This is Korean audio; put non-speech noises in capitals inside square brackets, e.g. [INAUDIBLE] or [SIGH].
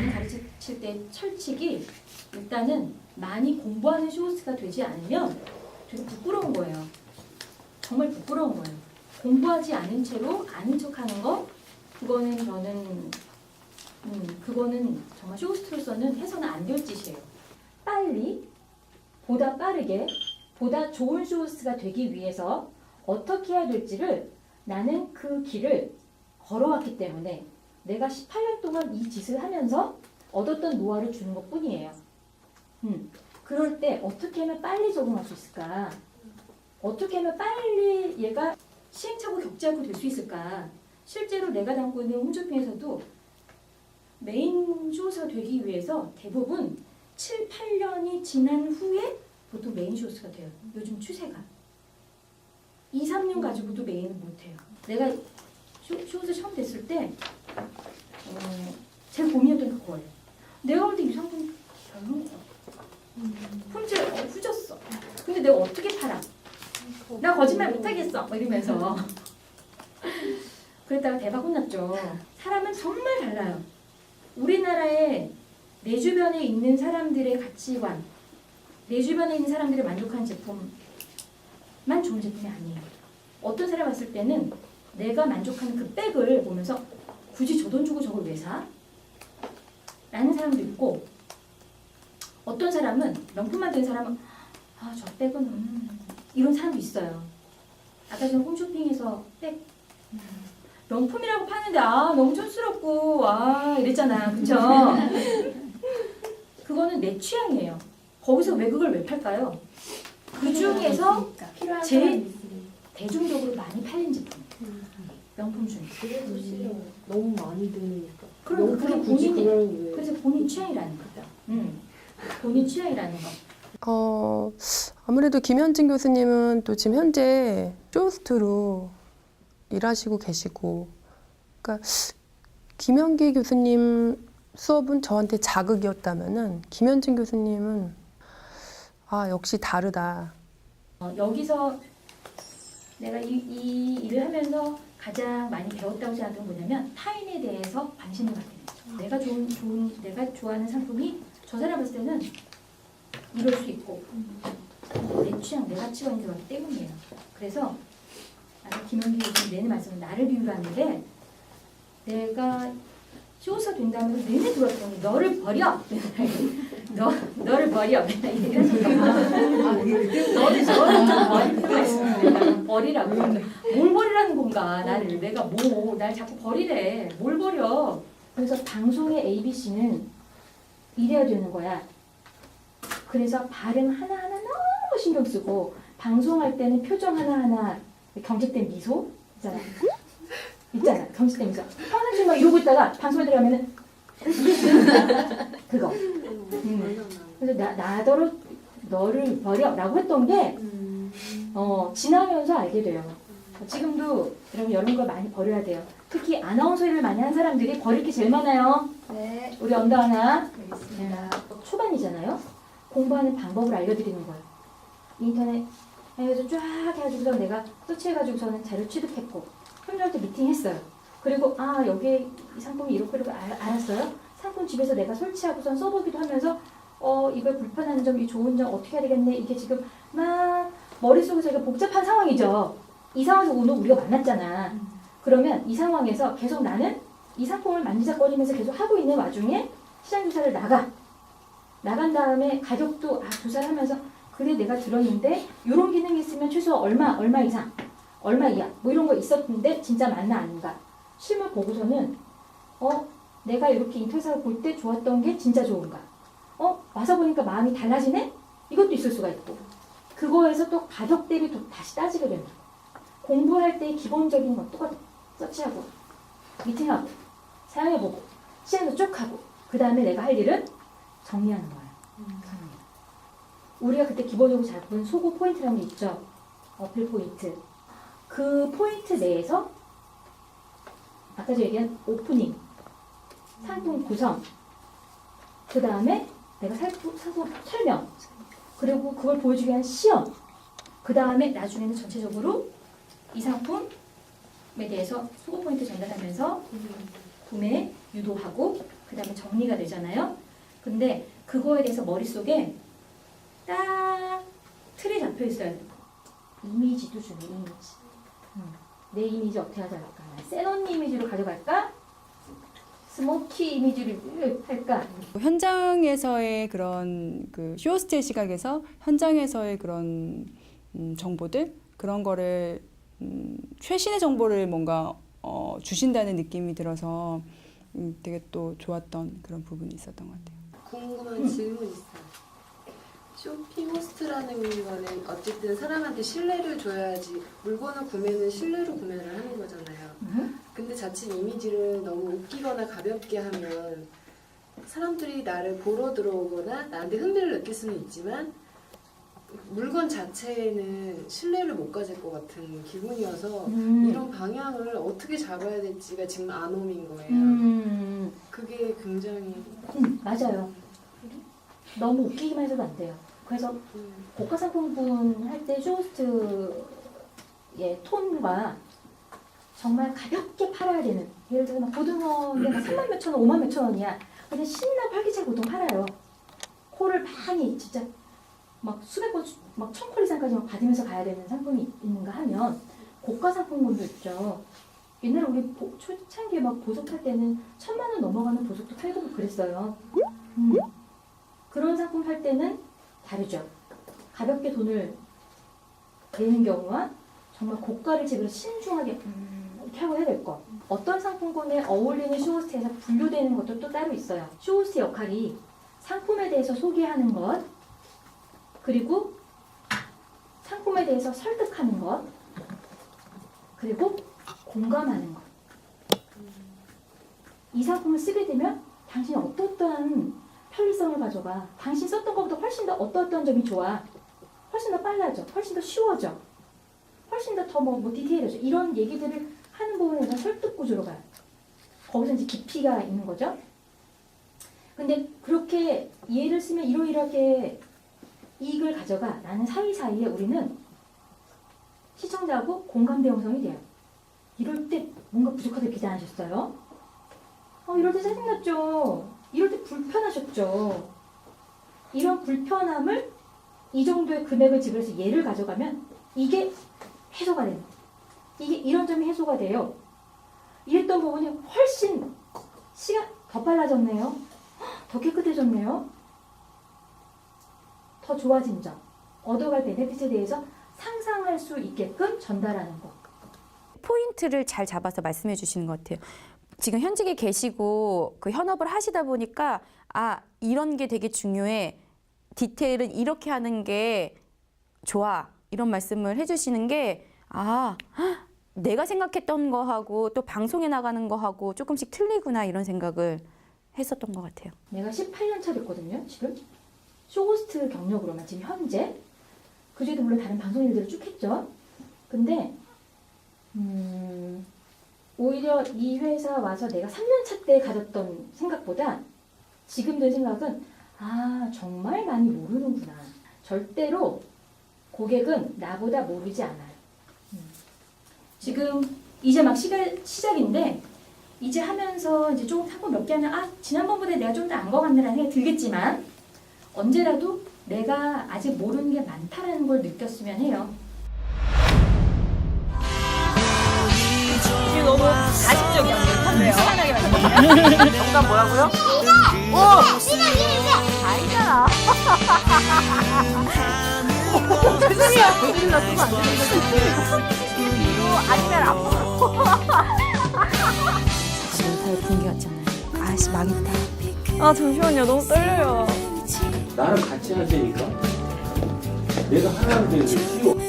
나는 가르칠 때 철칙이 일단은 많이 공부하는 쇼호스가 되지 않으면 되게 부끄러운 거예요. 정말 부끄러운 거예요. 공부하지 않은 채로 아는 척 하는 거 그거는 저는 음, 그거는 정말 쇼호스트로서는 해서는 안 될 짓이에요. 빨리 보다 빠르게 보다 좋은 쇼호스트가 되기 위해서 어떻게 해야 될지를 나는 그 길을 걸어왔기 때문에 내가 18년 동안 이 짓을 하면서 얻었던 노하우를 주는 것 뿐이에요. 음, 그럴 때 어떻게 하면 빨리 적응할 수 있을까? 어떻게 하면 빨리 얘가 시행착오 않고 될 수 있을까? 실제로 내가 담고 있는 홈쇼핑에서도 메인 쇼스가 되기 위해서 대부분 7, 8년이 지난 후에 보통 메인 쇼스가 돼요. 요즘 추세가. 2, 3년 가지고도 메인을 못해요. 내가 쇼, 쇼스 처음 됐을 때 어, 제일 고민했던 게 그거예요. 내가 볼 때 이 상품 별로인 거 품질 어, 후졌어. 근데 내가 어떻게 팔아? 나 거짓말 못하겠어. 뭐 이러면서. [LAUGHS] 그랬다가 대박 혼났죠. 사람은 정말 달라요. 우리나라에 내 주변에 있는 사람들의 가치관, 내 주변에 있는 사람들이 만족하는 제품만 좋은 제품이 아니에요. 어떤 사람 봤을 때는 내가 만족하는 그 백을 보면서 굳이 저 돈 주고 저걸 왜 사? 라는 사람도 있고 어떤 사람은 명품 만드는 사람은 아 저 백은 음, 이런 사람도 있어요. 아까 전에 홈쇼핑에서 백 음, 명품이라고 파는데 아 너무 촌스럽고 아 이랬잖아 그쵸? [LAUGHS] 그거는 내 취향이에요. 거기서 왜 그걸 왜 팔까요? 그 중에서 필요한 제일. 대중적으로 많이 팔린 제품 명품 중에 그래도 싫어. 너무 많이 드니까. 그럼 너무 그게 본인이-? 그래서 본인 취향이라는 거죠. 음. 본인 취향이라는 거. 어, 아무래도 김현진 교수님은 또 지금 현재 쇼호스트로 일하시고 계시고, 그러니까 김현기 교수님 수업은 저한테 자극이었다면은 김현진 교수님은 아 역시 다르다. 어, 여기서 내가 이, 이 일을 하면서 가장 많이 배웠다고 생각한 건 뭐냐면 타인에 대해서 관심을 갖는 거죠. 내가 좋은 좋은 내가 좋아하는 상품이 저 사람 봤을 때는 이럴 수 있고 내 취향 내 가치관이 그렇기 때문이에요. 그래서 아까 김원기 교수님 내내 말씀은 나를 비유로 하는데 내가 쇼사 된다면 내내 들었더니 너를 버려 [LAUGHS] 너 너를 버려 [LAUGHS] 이런 소리 너를 좀 버릴 필요가 있어. 버리라고. 뭘 버리라는 건가? 나를 내가 뭐, 날 자꾸 버리래. 뭘 버려? 그래서 방송의 ABC는 이래야 되는 거야. 그래서 발음 하나하나 너무 신경 쓰고 방송할 때는 표정 하나하나 경직된 미소 있잖아. 있잖아. 경직된 미소. 평상시 막 이러고 있다가 방송에 들어가면은 [LAUGHS] 그거. 음. 그래서 나, 나더러 너를 버려라고 했던 게 어, 지나면서 알게 돼요. 지금도 여러분 이런 걸 많이 버려야 돼요. 특히 아나운서 일을 많이 한 사람들이 버릴 게 제일 많아요. 네. 우리 언더 하나 알겠습니다. 초반이잖아요. 공부하는 방법을 알려드리는 거예요. 인터넷 해서 쫙 해가지고서 내가 서치해가지고서는 자료 취득했고 현장한테 미팅했어요. 그리고 아 여기에 이 상품이 이렇게 이렇게 알, 알았어요. 상품 집에서 내가 설치하고선 써보기도 하면서 어 이걸 불편한 점, 이 좋은 점 어떻게 해야 되겠네 이게 지금 막 머릿속에서 복잡한 상황이죠. 이 상황에서 오늘 우리가 만났잖아. 그러면 이 상황에서 계속 나는 이 상품을 만지작거리면서 계속 하고 있는 와중에 시장 조사를 나가. 나간 다음에 가격도 아, 조사를 하면서 그래 내가 들었는데 이런 기능이 있으면 최소 얼마 얼마 이상 얼마 이하 뭐 이런 거 있었는데 진짜 맞나 아닌가 실물 보고서는 어 내가 이렇게 인터넷에서 볼때 좋았던 게 진짜 좋은가. 어 와서 보니까 마음이 달라지네? 이것도 있을 수가 있고. 그거에서 또 가격 대비 또 다시 따지게 된다 공부할 때 기본적인 거 똑같아 서치하고 미팅하고 사용해보고 시험도 쭉 하고 그 다음에 내가 할 일은 정리하는 거예요. 정리. 우리가 그때 기본적으로 잘본 소고 포인트라는 게 있죠. 어필 포인트. 그 포인트 내에서 아까 저 얘기한 오프닝, 상품 구성, 그 다음에 내가 상품, 상품 설명, 그리고 그걸 보여주기 위한 시험, 그 다음에 나중에는 전체적으로 이 상품에 대해서 소고 포인트 전달하면서 구매 유도하고 그 다음에 정리가 되잖아요. 근데 그거에 대해서 머릿속에 딱 틀이 잡혀 있어야 돼. 이미지도 중요 이미지. 음, 내 이미지 어떻게 하자할까? 센 언니 이미지로 가져갈까? 스모키 이미지를 할까? 현장에서의 그런 그 쇼호스트의 시각에서 현장에서의 그런 음, 정보들 그런 거를 음, 최신의 정보를 뭔가 어, 주신다는 느낌이 들어서 음, 되게 또 좋았던 그런 부분이 있었던 것 같아요. 궁금한 질문 있어요. 쇼핑 호스트라는 거는 어쨌든 사람한테 신뢰를 줘야지 물건을 구매는 신뢰로 구매를 하는 거잖아요. 음? 근데 자칫 이미지를 너무 웃기거나 가볍게 하면 사람들이 나를 보러 들어오거나 나한테 흥미를 느낄 수는 있지만 물건 자체에는 신뢰를 못 가질 것 같은 기분이어서 음. 이런 방향을 어떻게 잡아야 될지가 지금 아놈인 거예요. 음, 그게 굉장히 음, 맞아요. 너무 웃기기만 해서도 안 돼요. 그래서 음, 고가 상품군 할때 쇼호스트의 톤과 정말 가볍게 팔아야 되는 예를 들어 막 고등어인데 막 3만 몇천 원, 5만 몇천 원이야. 근데 신나고 활기차게 보통 팔아요. 코를 많이 진짜 막 수백 번, 막천콜 이상까지 막 받으면서 가야 되는 상품이 있는가 하면 고가 상품군도 있죠. 옛날에 우리 보- 초창기에 막 보석 할 때는 천만 원 넘어가는 보석도 팔고 막 그랬어요. 음. 그런 상품 할 때는 다르죠. 가볍게 돈을 내는 경우와 정말 고가를 지불해서 신중하게 음, 하고 해야 될 것. 어떤 상품군에 어울리는 쇼호스트에서 분류되는 것도 또 따로 있어요. 쇼호스트 역할이 상품에 대해서 소개하는 것, 그리고 상품에 대해서 설득하는 것, 그리고 공감하는 것. 이 상품을 쓰게 되면 당신이 어떠한 편리성을 가져가. 당신 썼던 것보다 훨씬 더 어떠어떤 점이 좋아. 훨씬 더 빨라져. 훨씬 더 쉬워져. 훨씬 더더뭐 뭐 디테일해져. 이런 얘기들을 하는 부분에서 설득 구조로 가요. 거기서 이제 깊이가 있는 거죠. 근데 그렇게 예를 쓰면 이러이렇게 이익을 가져가. 라는 사이사이에 우리는 시청자하고 공감대 형성이 돼요. 이럴 때 뭔가 부족하다 하셨어요? 어, 이럴 때 짜증났죠. 이럴 때 불편하셨죠. 이런 불편함을 이 정도의 금액을 지불해서 얘를 가져가면 이게 해소가 되는 거예요. 이게 이런 점이 해소가 돼요. 이랬던 부분이 훨씬 시간 더 빨라졌네요. 헉, 더 깨끗해졌네요. 더 좋아진 점. 얻어갈 베네핏에 대해서 상상할 수 있게끔 전달하는 것. 포인트를 잘 잡아서 말씀해 주시는 것 같아요. 지금 현직에 계시고 그 현업을 하시다 보니까 아 이런 게 되게 중요해. 디테일은 이렇게 하는 게 좋아. 이런 말씀을 해주시는 게 아, 헉, 내가 생각했던 거하고 또 방송에 나가는 거하고 조금씩 틀리구나 이런 생각을 했었던 것 같아요. 내가 18년 차 됐거든요, 지금. 쇼호스트 경력으로만 지금 현재. 그중에도 물론 다른 방송 일들을 쭉 했죠. 근데 음, 오히려 이 회사 와서 내가 3년 차 때 가졌던 생각보다 지금 든 생각은 아 정말 많이 모르는구나. 절대로 고객은 나보다 모르지 않아요. 음. 지금 이제 막 시가, 시작인데 이제 하면서 이제 조금 상품 몇개 하면 아 지난번보다 내가 좀 더안것 같네라는 생각이 들겠지만 언제라도 내가 아직 모르는 게 많다라는 걸 느꼈으면 해요. 지금 너무 가식적이야. 괜찮네요. 시원하게 만드네요. 정답 뭐라고요? 오! 아니잖아. 죄송해요. 고질러 쓰면 안 되는 거지. 뒤로 아니면 앞으로. 지금 다 분기 같잖아요. 아씨 망했다. 아 잠시만요. 너무 떨려요. 나랑 같이 하자니까? 내가 하라는 대로 쉬워